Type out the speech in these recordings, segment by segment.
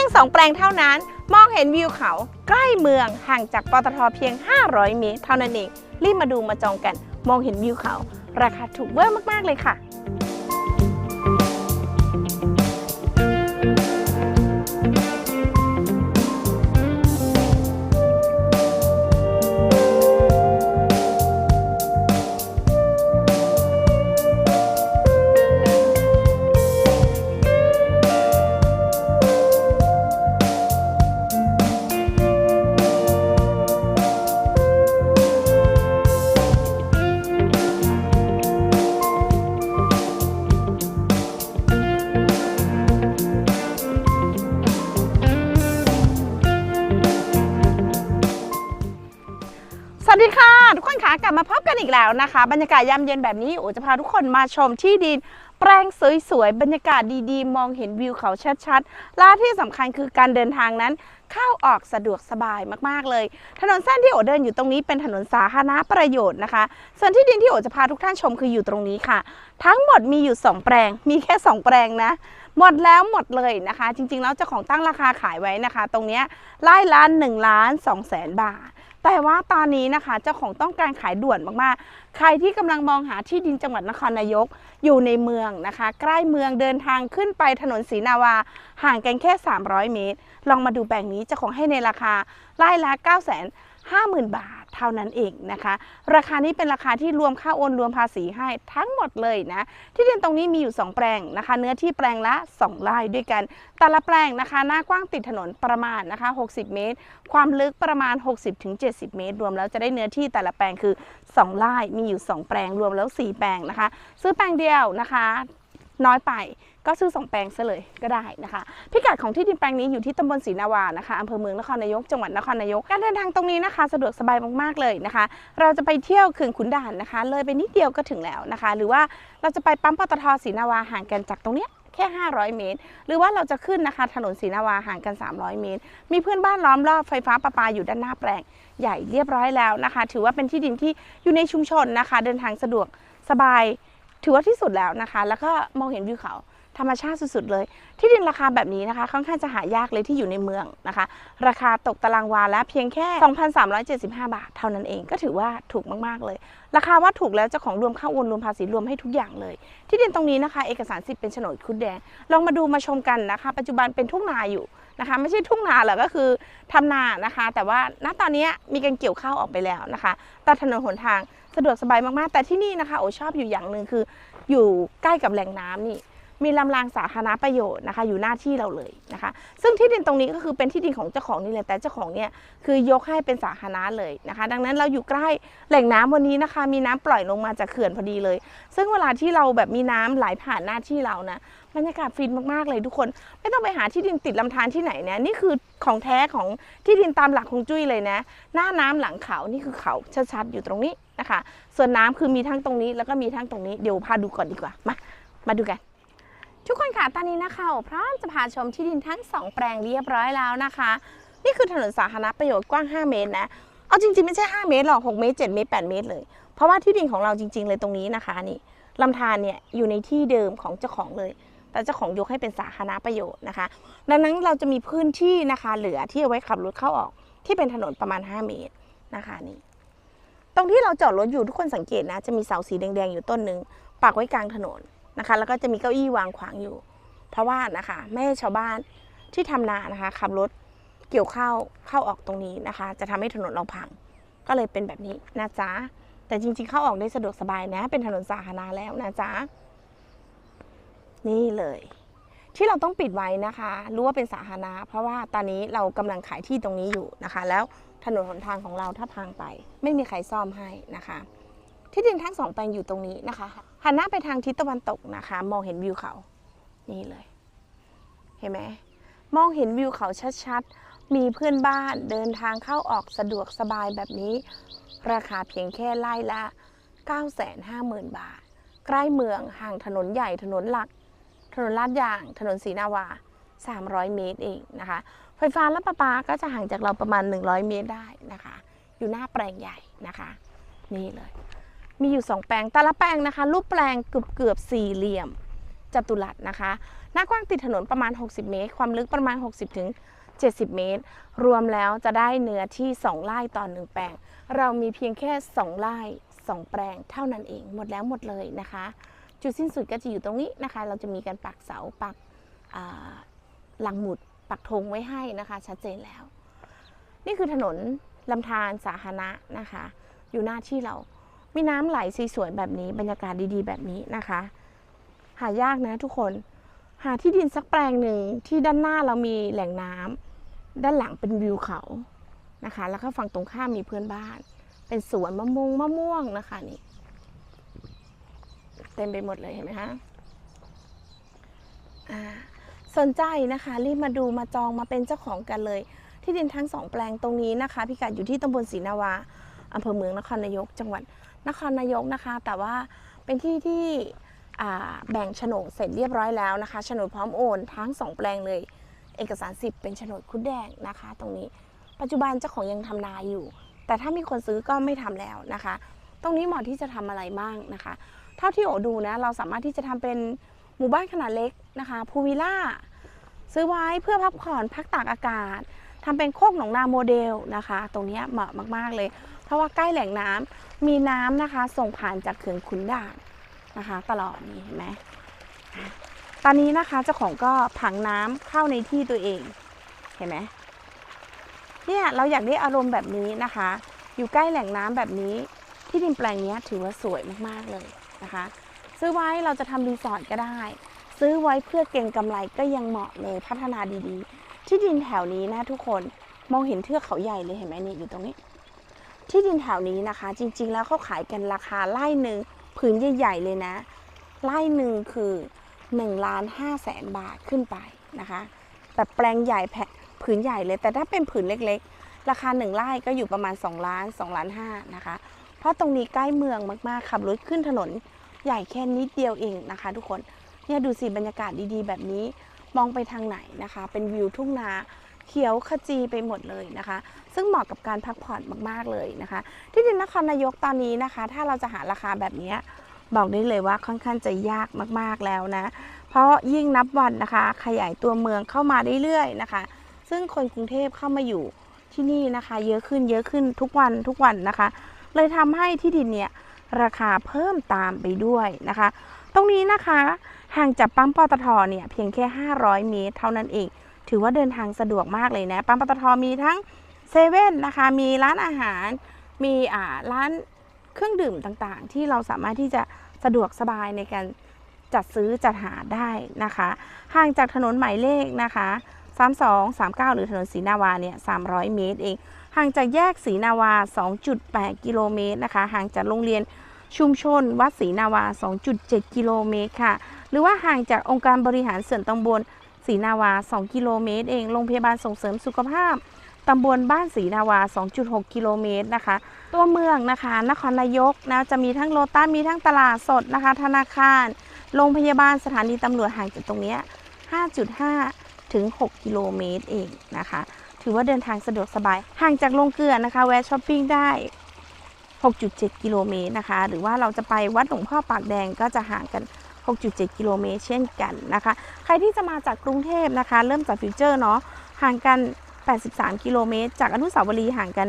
พียง 2 แปลงเท่านั้น มองเห็นวิวเขาใกล้เมืองห่างจากปตทเพียง 500 เมตรเท่านั้นเอง รีบมาดูมาจองกัน มองเห็นวิวเขา ราคาถูกเวอร์มาก ๆ เลยค่ะ มาพบกันอีกแล้วนะคะ บรรยากาศยามเย็นแบบนี้โอจะพาทุกคนมาชมที่ดิน แปลงสวยๆ บรรยากาศดีๆ มองเห็นวิวเขาชัดๆและที่สำคัญคือการเดินทางนั้น เข้าออกสะดวกสบายมากๆเลย ถนนเส้นที่โอเดินอยู่ตรงนี้เป็นถนนสาธารณประโยชน์นะคะ ส่วนที่ดินที่โอจะพาทุกท่านชมคืออยู่ตรงนี้ค่ะ ทั้งหมดมีอยู่ 2 แปลง มีแค่ 2 แปลงนะหมดแล้วหมดเลยนะคะ จริงๆแล้วเจ้าของตั้งราคาขายไว้นะคะ ตรงนี้ไล่ล้าน1ล้าน2แสนบาท แต่ว่าตอนนี้นะคะเจ้าของต้องการขายด่วนมากๆ ใครที่กำลังมองหาที่ดินจังหวัดนครนายก อยู่ในเมืองนะคะ ใกล้เมืองเดินทางขึ้นไปถนนศรีนาวา ห่างกันแค่ 300 เมตร ลองมาดูแปลงนี้เจ้าของให้ในราคาไล่ละ 9 5 0 0 0 0 บาท ท่านั้นเองนะคะ ราคานี้เป็นราคาที่รวมค่าโอนรวมภาษีให้ทั้งหมดเลยนะ ที่ดินตรงนี้มีอยู่ 2 แปลงนะคะ เนื้อที่แปลงละ2ไร่ด้วยกัน แต่ละแปลงนะคะ หน้ากว้างติดถนนประมาณนะคะ 60 เมตร ความลึกประมาณ 60-70 เมตร รวมแล้วจะได้เนื้อที่แต่ละแปลงคือ2ไร่มีอยู่ 2 แปลงรวมแล้ว 4 แปลงนะคะ ซื้อแปลงเดียวนะคะ น้อยไป ก็ซื้อ2แปลงซะเลยก็ได้นะคะ พิกัดของที่ดินแปลงนี้อยู่ที่ตำบลศรีนาวานะคะอำเภอเมืองนครนายกจังหวัดนครนายกการเดินทางตรงนี้นะคะ สะดวกสบายมากๆเลยนะคะ เราจะไปเที่ยวเขื่อนขุนด่านนะคะ เลยไปนิดเดียวก็ถึงแล้วนะคะ หรือว่าเราจะไปปั๊มปตทศรีนาวาห่างกันจากตรงเนี้ยแค่ 500 เมตร หรือว่าเราจะขึ้นนะคะ ถนนศรีนาวาห่างกัน 300 เมตร มีเพื่อนบ้านล้อมรอบไฟฟ้าประปาอยู่ด้านหน้าแปลง ใหญ่เรียบร้อยแล้วนะคะ ถือว่าเป็นที่ดินที่อยู่ในชุมชนนะคะ เดินทางสะดวกสบาย ถือว่าที่สุดแล้วนะคะ แล้วก็มองเห็นวิวเขา ธรรมชาติสุดๆเลย ที่ดินราคาแบบนี้นะคะ ค่อนข้างจะหายากเลยที่อยู่ในเมืองนะคะ ราคาตกตารางวาละเพียงแค่ 2,375 บาท เท่านั้นเองก็ถือว่าถูกมากๆเลย ราคาว่าถูกแล้วเจ้าของรวมค่าโอนรวมภาษีรวมให้ทุกอย่างเลย ที่ดินตรงนี้นะคะ เอกสารสิทธิ์เป็นโฉนดคุดแดงลองมาดูมาชมกันนะคะ ปัจจุบันเป็นทุ่งนาอยู่นะคะไม่ใช่ทุ่งนาหรอกก็คือทำนานะคะ แต่ว่าณตอนนี้มีการเกี่ยวข้าวออกไปแล้วนะคะตัดถนนหนทางสะดวกสบายมากๆ แต่ที่นี่นะคะโอชอบอยู่อย่างหนึ่งคือ อยู่ใกล้กับแหล่งน้ำนี่ มีลำรางสาธารณประโยชน์นะคะอยู่หน้าที่เราเลยนะคะ ซึ่งที่ดินตรงนี้ก็คือเป็นที่ดินของเจ้าของนี่เลยแต่เจ้าของเนี่ยคือยกให้เป็นสาธารณะเลยนะคะ ดังนั้นเราอยู่ใกล้แหล่งน้ำวันนี้นะคะ มีน้ำปล่อยลงมาจากเขื่อนพอดีเลย ซึ่งเวลาที่เราแบบมีน้ำไหลผ่านหน้าที่เรานะบรรยากาศฟินมากๆเลยทุกคน ไม่ต้องไปหาที่ดินติดลำธารที่ไหนนะนี่คือของแท้ของที่ดินตามหลักของจุ้ยเลยนะ หน้าน้ำหลังเขานี่คือเขาชัดๆอยู่ตรงนี้นะคะ ส่วนน้ำคือมีทั้งตรงนี้แล้วก็มีทั้งตรงนี้เดี๋ยวพาดูก่อนดีกว่ามามาดูกัน ทุกคนค่ะตอนนี้นะคะพร้อมจะพาชมที่ดินทั้ง 2 แปลงเรียบร้อยแล้วนะคะ นี่คือถนนสาธารณประโยชน์กว้าง 5 เมตรนะ เอาจริงๆ ไม่ใช่ 5 เมตรหรอก6เมตร7เมตร8เมตรเลย เพราะว่าที่ดินของเราจริง ๆ เลยตรงนี้นะคะนี่ลำธารเนี่ยอยู่ในที่เดิมของเจ้าของเลย แต่เจ้าของยกให้เป็นสาธารณประโยชน์นะคะ ดังนั้นเราจะมีพื้นที่นะคะเหลือที่เอาไว้ขับรถเข้าออกที่เป็นถนนประมาณ 5 เมตรนะคะนี่ตรงที่เราจอดรถอยู่ทุกคนสังเกตนะ จะมีเสาสีแดงๆอยู่ต้นหนึ่งปักไว้กลางถนน นะคะ แล้วก็จะมีเก้าอี้วางขวางอยู่ เพราะว่านะคะแม่ชาวบ้านที่ทำนานะคะขับรถเกี่ยวข้าวเข้าออกตรงนี้นะคะ จะทำให้ถนนเราพัง ก็เลยเป็นแบบนี้นะจ๊ะแต่จริงๆเข้าออกได้สะดวกสบายนะ เป็นถนนสาธารณะแล้วนะจ๊ะนี่เลย ที่เราต้องปิดไว้นะคะ รู้ว่าเป็นสาธารณะเพราะว่าตอนนี้เรากำลังขายที่ตรงนี้อยู่นะคะ แล้วถนนหนทางของเราถ้าพังไป ไม่มีใครซ่อมให้นะคะ ที่ดินทั้งสองแปลงอยู่ตรงนี้นะคะ หันหน้าไปทางทิศตะวันตกนะคะ มองเห็นวิวเขา นี่เลย เห็นไหมมองเห็นวิวเขาชัดๆ มีเพื่อนบ้านเดินทางเข้าออกสะดวกสบายแบบนี้ ราคาเพียงแค่ไล่ละ 950,000 บาท ใกล้เมืองห่างถนนใหญ่ถนนหลัก ถนนลาดยาง ถนนศรีนาวา 300 เมตรเองนะคะ ไฟฟ้าและประปาก็จะห่างจากเราประมาณ 100 เมตรได้นะคะ อยู่หน้าแปลงใหญ่นะคะ นี่เลย มีอยู่ 2 แปลง แต่ละแปลงนะคะ รูปแปลงเกือบเกือบสี่เหลี่ยมจัตุรัสนะคะ หน้ากว้างติดถนนประมาณ 60 เมตร ความลึกประมาณ 60ถึง70 เมตร รวมแล้วจะได้เนื้อที่ 2 ไร่ต่อ1แปลง เรามีเพียงแค่ 2 ไร่ 2 แปลงเท่านั้นเอง หมดแล้วหมดเลยนะคะ จุดสิ้นสุดก็จะอยู่ตรงนี้นะคะ เราจะมีการปักเสาปักหลังหมุดปักธงไว้ให้นะคะ ชัดเจนแล้ว นี่คือถนนลำธารสาธารณะนะคะ อยู่หน้าที่เรา มีน้ำไหลสีสวยแบบนี้ บรรยากาศดีๆ แบบนี้นะคะ หายากนะทุกคน หาที่ดินสักแปลงหนึ่งที่ด้านหน้าเรามีแหล่งน้ำด้านหลังเป็นวิวเขานะคะ แล้วก็ฝั่งตรงข้ามมีเพื่อนบ้าน เป็นสวนมะม่วงมะม่วงนะคะนี่เต็มไปหมดเลยเห็นไหมคะสนใจนะคะรีบมาดูมาจองมาเป็นเจ้าของกันเลย ที่ดินทั้งสองแปลงตรงนี้นะคะ พิกัดอยู่ที่ตำบลศรีนาวาอำเภอเมืองนครนายกจังหวัด นครนายกนะคะ แต่ว่าเป็นที่ที่แบ่งโฉนดเสร็จเรียบร้อยแล้วนะคะโฉนดพร้อมโอนทั้งสองแปลงเลย เอกสารสิบเป็นโฉนดคุดแดงนะคะ ตรงนี้ปัจจุบันเจ้าของยังทำนาอยู่ แต่ถ้ามีคนซื้อก็ไม่ทำแล้วนะคะ ตรงนี้เหมาะที่จะทำอะไรบ้างนะคะ เท่าที่โอดูนะเราสามารถที่จะทำเป็นหมู่บ้านขนาดเล็กนะคะพูวิลล่าซื้อไว้เพื่อพักผ่อนพักตากอากาศทำเป็นโคกหนองนาโมเดลนะคะ ตรงนี้เหมาะมาก ๆเลย เพราะว่าใกล้แหล่งน้ำมีน้ำนะคะ ส่งผ่านจากเขื่อนขุนด่านนะคะ ตลอดนี่เห็นไหมตอนนี้นะคะเจ้าของก็ผังน้ำเข้าในที่ตัวเองเห็นไหมเนี่ยเราอยากได้อารมณ์แบบนี้นะคะ อยู่ใกล้แหล่งน้ำแบบนี้ ที่ดินแปลงนี้ถือว่าสวยมากๆเลยนะคะ ซื้อไว้เราจะทำรีสอร์ทก็ได้ ซื้อไว้เพื่อเก็งกำไรก็ยังเหมาะเลยพัฒนาดีๆ ที่ดินแถวนี้นะทุกคนมองเห็นเทือกเขาใหญ่เลยเห็นไหมนี่อยู่ตรงนี้ ที่ดินแถวนี้นะคะ จริง ๆ แล้วเขาขายกันราคาไร่หนึ่งผืนใหญ่ๆเลยนะไร่หนึ่งคือ1ล้าน5แสนบาทขึ้นไปนะคะแต่แปลงใหญ่แผผืนใหญ่เลย แต่ถ้าเป็นผืนเล็กๆ ราคา1ไร่ก็อยู่ประมาณ 2 ล้าน2ล้าน5นะคะ เพราะตรงนี้ใกล้เมืองมากๆขับรถขึ้นถนนใหญ่แค่นิดเดียวเองนะคะ ทุกคนเนี่ยดูสิบรรยากาศดีๆ แบบนี้มองไปทางไหนนะคะ เป็นวิวทุ่งนา เขียวขจีไปหมดเลยนะคะ ซึ่งเหมาะกับการพักผ่อนมากๆเลยนะคะ ที่ดินนครนายกตอนนี้นะคะ ถ้าเราจะหาราคาแบบนี้บอกได้เลยว่าค่อนข้างจะยากมากๆแล้วนะ เพราะยิ่งนับวันนะคะ ขยายตัวเมืองเข้ามาเรื่อยๆนะคะ ซึ่งคนกรุงเทพเข้ามาอยู่ที่นี่นะคะ เยอะขึ้นเยอะขึ้นทุกวันทุกวันนะคะ เลยทำให้ที่ดินเนี่ยราคาเพิ่มตามไปด้วยนะคะ ตรงนี้นะคะห่างจากปั๊มปตทเนี่ยเพียงแค่ 500 เมตร เท่านั้นเอง ถือว่าเดินทางสะดวกมากเลยนะปั๊มปตทมีทั้งเซเว่นนะคะ มีร้านอาหาร มีอ่าร้านเครื่องดื่มต่างๆ ที่เราสามารถที่จะสะดวกสบายในการจัดซื้อจัดหาได้นะคะ ห่างจากถนนหมายเลขนะคะ 32 39 หรือถนนศรีนาวาเนี่ย 300 เมตรเอง ห่างจากแยกศรีนาวา 2.8 กิโลเมตรนะคะ ห่างจากโรงเรียนชุมชน วัดศรีนาวา 2.7 กิโลเมตรค่ะ หรือว่าห่างจากองค์การบริหารส่วนตำบล ศรีนาวา 2 กิโลเมตรเอง โรงพยาบาลส่งเสริมสุขภาพตำบลบ้านศรีนาวา 2.6 กิโลเมตรนะคะ ตัวเมืองนะคะ นครนายกนะ จะมีทั้งโลตัส มีทั้งตลาดสดนะคะ ธนาคาร โรงพยาบาล สถานีตำรวจห่างจากตรงนี้ 5.5 ถึง 6 กิโลเมตรเองนะคะ ถือว่าเดินทางสะดวกสบาย ห่างจากโรงเกลือนะคะ แวะช้อปปิ้งได้ 6.7 กิโลเมตรนะคะ หรือว่าเราจะไปวัดหลวงพ่อปากแดงก็จะห่างกัน 6.7 กิโลเมตรเช่นกันนะคะ ใครที่จะมาจากกรุงเทพนะคะ เริ่มจากฟิวเจอร์เนาะห่างกัน 83 กิโลเมตร จากอนุสาวรีย์ห่างกัน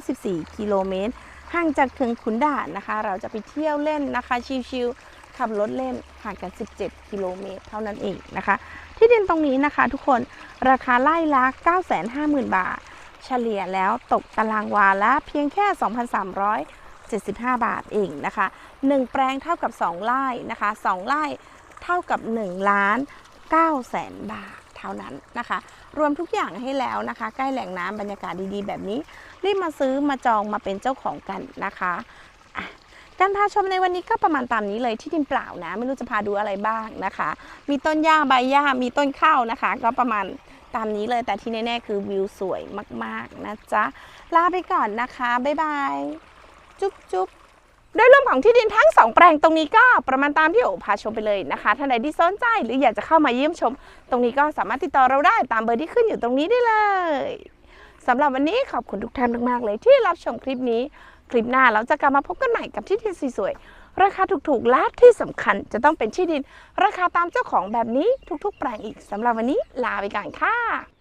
114 กิโลเมตร ห่างจากเขื่อนขุนด่านนะคะ เราจะไปเที่ยวเล่นนะคะชิลๆขับรถเล่นห่างกัน 17 กิโลเมตร เท่านั้นเองนะคะ ที่ดินตรงนี้นะคะ ทุกคนราคาไร่ละ950,000 บาท เฉลี่ยแล้วตกตารางวาละเพียงแค่ 2,375 บาทเองนะคะ 1 แปลงเท่ากับ 2ไร่นะคะ2ไร่เท่ากับ 1 ล้าน9แสนบาทเท่านั้นนะคะ รวมทุกอย่างให้แล้วนะคะ ใกล้แหล่งน้ำบรรยากาศดีๆ แบบนี้ รีบมาซื้อมาจองมาเป็นเจ้าของกันนะคะการพาชมในวันนี้ก็ประมาณตามนี้เลยที่ดินเปล่านะ ไม่รู้จะพาดูอะไรบ้างนะคะ มีต้นหญ้าใบหญ้ามีต้นข้าวนะคะ ก็ประมาณตามนี้เลยแต่ที่แน่ๆคือวิวสวยมากๆนะจ๊ะลาไปก่อนนะคะ บ๊ายบาย จุ๊บจุ๊บ โดยรวมของที่ดินทั้งสองแปลงตรงนี้ก็ประมาณตามที่โอพาชมไปเลยนะคะท่านใดที่สนใจหรืออยากจะเข้ามาเยี่ยมชม ตรงนี้ก็สามารถติดต่อเราได้ตามเบอร์ที่ขึ้นอยู่ตรงนี้ได้เลยสำหรับวันนี้ขอบคุณทุกท่านมากๆเลยที่รับชมคลิปนี้ คลิปหน้าเราจะกลับมาพบกันใหม่กับที่ดินสวยราคาถูกๆและที่สำคัญจะต้องเป็นที่ดิน ราคาตามเจ้าของแบบนี้ทุกๆ แปลงอีกสำหรับวันนี้ลาไปก่อนค่ะ